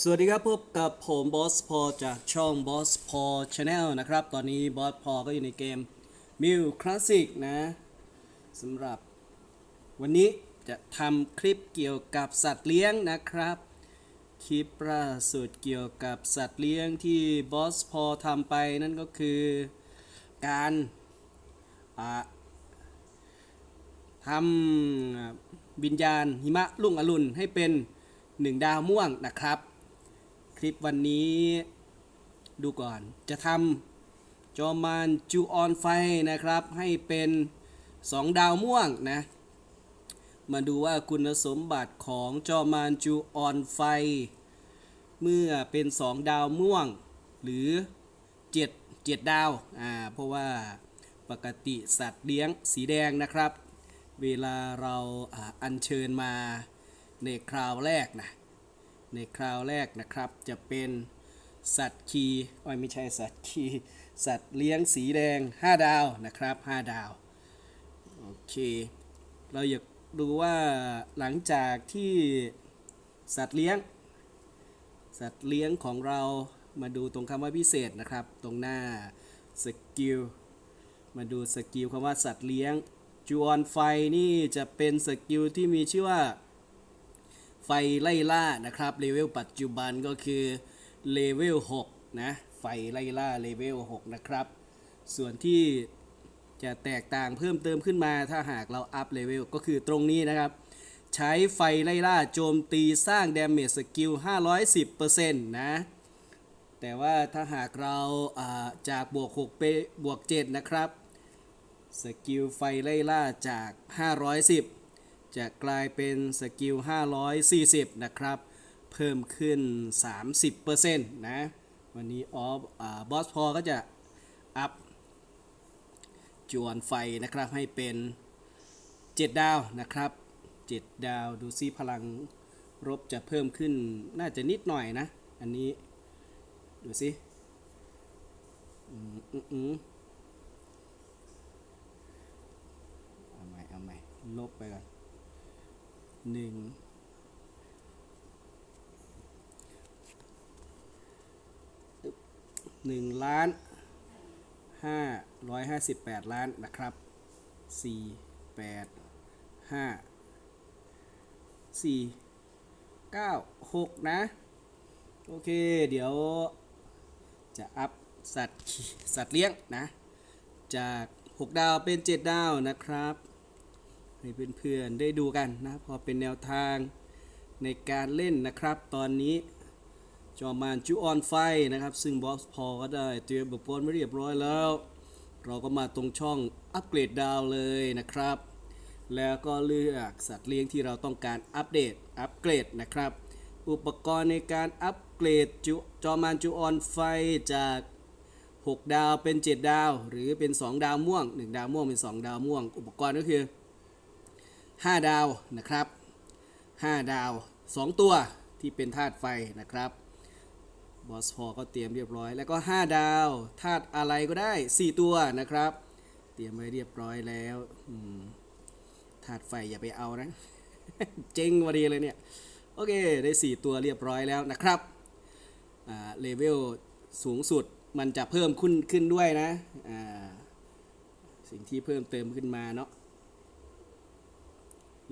สวัสดีครับพบกับผมบอสพอจากช่องบอสพอชาแนลนะครับ ตอนนี้บอสพอก็อยู่ในเกมมิวคลาสสิกนะสำหรับวันนี้จะทำคลิปเกี่ยวกับสัตว์เลี้ยงนะครับ คลิปล่าสุดเกี่ยวกับสัตว์เลี้ยงที่บอสพอทำไปนั่นก็คือการทำวิญญาณหิมะลุ่งอรุณให้เป็นหนึ่งดาวม่วงนะครับ คลิปวันนี้ดูก่อนจะทำจอมานจูออนไฟนะครับ ให้เป็น 2 ดาวม่วงนะ มาดูว่าคุณสมบัติของจอมานจูออนไฟ เมื่อเป็น 2 ดาวม่วง หรือ 7 7 ดาวอ่าเพราะว่าปกติสัตว์เลี้ยงสีแดงนะครับ เวลาเราอ่าอัญเชิญมาในคราวแรกนะ ในคราวแรกนะครับ จะเป็นสัตว์คีอ้อยไม่ใช่สัตว์คีสัตว์เลี้ยงสีแดง 5 ดาวนะครับ 5 ดาว โอเค เราอยากดูว่าหลังจากที่สัตว์เลี้ยง สัตว์เลี้ยงของเรามาดูตรงคำว่าพิเศษนะครับ ตรงหน้าสกิลมาดูสกิลคำว่าสัตว์เลี้ยงจวนไฟนี่จะเป็นสกิลที่มีชื่อว่า ไฟไล่ล่านะครับเลเวลปัจจุบันก็คือเลเวล6นะไฟไล่ล่าเลเวล6นะครับ ส่วนที่จะแตกต่างเพิ่มเติมขึ้นมาถ้าหากเราอัพเลเวลก็คือตรงนี้นะครับ ใช้ไฟไล่ล่าโจมตีสร้างดาเมจสกิล 510%นะแต่ว่าถ้าหากเราาจากบวก6ไปบวก7นะครับสกิลไฟไล่ล่าจาก 510 จะกลายเป็นสกิล 540 นะครับ เพิ่มขึ้น 30%นะ วันนี้ออฟบอสพอก็จะอัพจวนไฟนะครับให้เป็น 7 ดาวนะครับ 7 ดาวดูซิพลังรบจะเพิ่มขึ้นน่าจะนิดหน่อยนะ อันนี้ ดูสิอืมอืมเอาใหม่เอาใหม่ลบไปก่อน หนึ่งหนึ่งล้านห้าร้อยห้าสิบแปดล้านนะครับสี่แปดห้าสี่เก้าหกนะ โอเค เดี๋ยวจะอัพสัตว์สัตว์เลี้ยงนะ จาก 6 ดาวเป็น 7 ดาวนะครับ ให้เพื่อนๆได้ดูกันนะพอเป็นแนวทางในการเล่นนะครับ ตอนนี้จอมานจูออนไฟนะครับ ซึ่งบอสพอก็ได้เตรียมอุปกรณ์ไว้เรียบร้อยแล้ว เราก็มาตรงช่องอัปเกรดดาวเลยนะครับ แล้วก็เลือกสัตว์เลี้ยงที่เราต้องการอัปเดตอัปเกรดนะครับ อุปกรณ์ในการอัปเกรดจจอมานจูออนไฟจาก 6 ดาวเป็น 7 ดาว หรือเป็น 2 ดาวม่วง 1 ดาวม่วงเป็น 2 ดาวม่วง อุปกรณ์ก็คือ 5 ดาวนะครับ 5 ดาว 2 ตัวที่เป็นธาตุไฟนะครับบอสพอก็เตรียมเรียบร้อย แล้วก็ 5 ดาวธาตุอะไรก็ได้ 4 ตัวนะครับ เตรียมไว้เรียบร้อยแล้วธาตุไฟอย่าไปเอานะ เจ๊งพอดีเลยเนี่ย โอเค ได้ 4 ตัวเรียบร้อยแล้วนะครับเลเวลสูงสุดมันจะเพิ่มขึ้นขึ้นด้วยนะ สิ่งที่เพิ่มเติมขึ้นมาเนาะ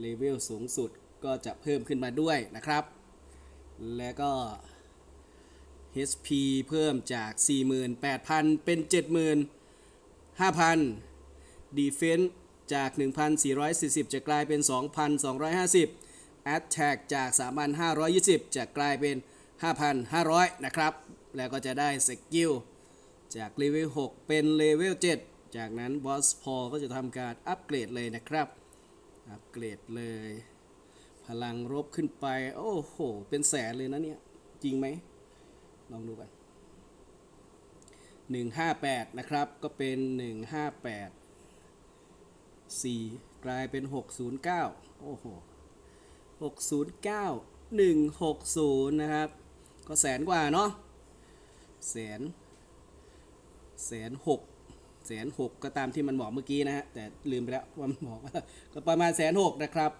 เลเวลสูงสุดก็จะเพิ่มขึ้นมาด้วยนะครับ แล้วก็ HP เพิ่มจาก 48,000 เป็น 75,000 Defense จาก 1,440 จะกลายเป็น 2,250 Attack จาก 3,520 จะกลายเป็น 5,500 นะครับ แล้วก็จะได้สกิลจากเลเวล 6 เป็นเลเวล 7 จากนั้นบอสพอก็จะทำการอัปเกรดเลยนะครับ อัปเกรดเลย พลังรบขึ้นไป โอ้โห เป็นแสนเลยนะเนี่ย จริงไหม ลองดูกัน 158 นะครับ ก็เป็น 158 4 กลายเป็น 609 โอ้โห 609 160 นะครับ ก็แสนกว่าเนาะแสนแสนหก แสนหกก็ตามที่มันบอกเมื่อกี้นะฮะ แต่ลืมไปแล้วว่ามันบอกว่าก็ประมาณแสนหกนะครับ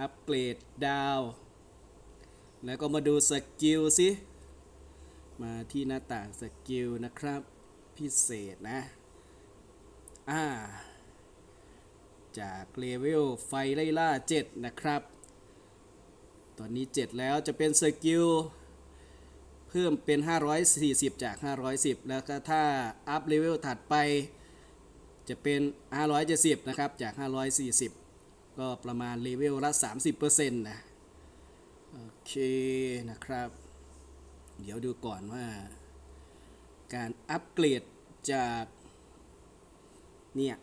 อัปเกรดดาว แล้วก็มาดูสกิลสิ มาที่หน้าต่างสกิลนะครับ พิเศษนะ อ่า จากเลเวลไฟไล่ล่า 7 นะครับ ตอนนี้ 7 แล้วจะเป็นสกิลเพิ่มเป็น 540 จาก 510 แล้วก็ถ้าอัพเลเวลถัดไป จะเป็น 570 นะครับ จาก 540 ก็ประมาณเลเวลละ 30%นะโอเคนะครับ เดี๋ยวดูก่อนว่า การอัปเกรดจากเนี่ย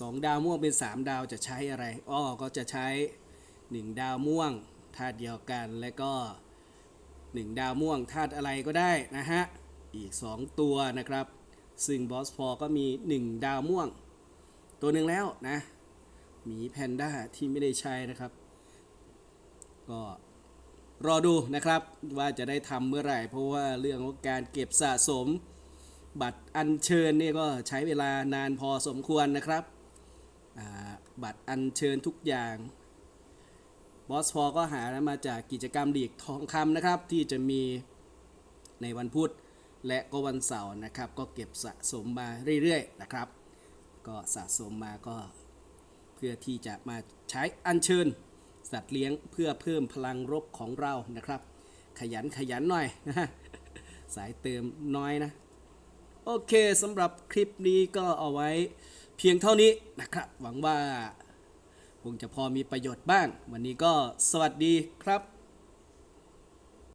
สองดาวม่วงเป็นสามดาวจะใช้อะไร อ้อ ก็จะใช้หนึ่งดาวม่วงธาตุเดียวกัน และก็หนึ่งดาวม่วงธาตุอะไรก็ได้นะฮะ อีกสองตัวนะครับ ซึ่งบอสพอก็มีหนึ่งดาวม่วง ตัวหนึ่งแล้วนะหมีแพนด้าที่ไม่ได้ใช้นะครับ ก็รอดูนะครับว่าจะได้ทำเมื่อไหร่ เพราะว่าเรื่องของการเก็บสะสม บัตรอัญเชิญนี่ก็ใช้เวลานานพอสมควรนะครับบัตรอัญเชิญทุกอย่างบอสพอก็หามาจากกิจกรรมดีกทองคำนะครับ ที่จะมีในวันพุธ และก็วันเสาร์นะครับ ก็เก็บสะสมมาเรื่อยๆนะครับ ก็สะสมมาก็เพื่อที่จะมาใช้อัญเชิญ สัตว์เลี้ยงเพื่อเพิ่มพลังรบของเรานะครับ ขยันขยันหน่อยนะฮะสายเติมน้อยนะ โอเคสำหรับคลิปนี้ก็เอาไว้เพียงเท่านี้นะครับ หวังว่าคงจะพอมีประโยชน์บ้าง วันนี้ก็สวัสดีครับ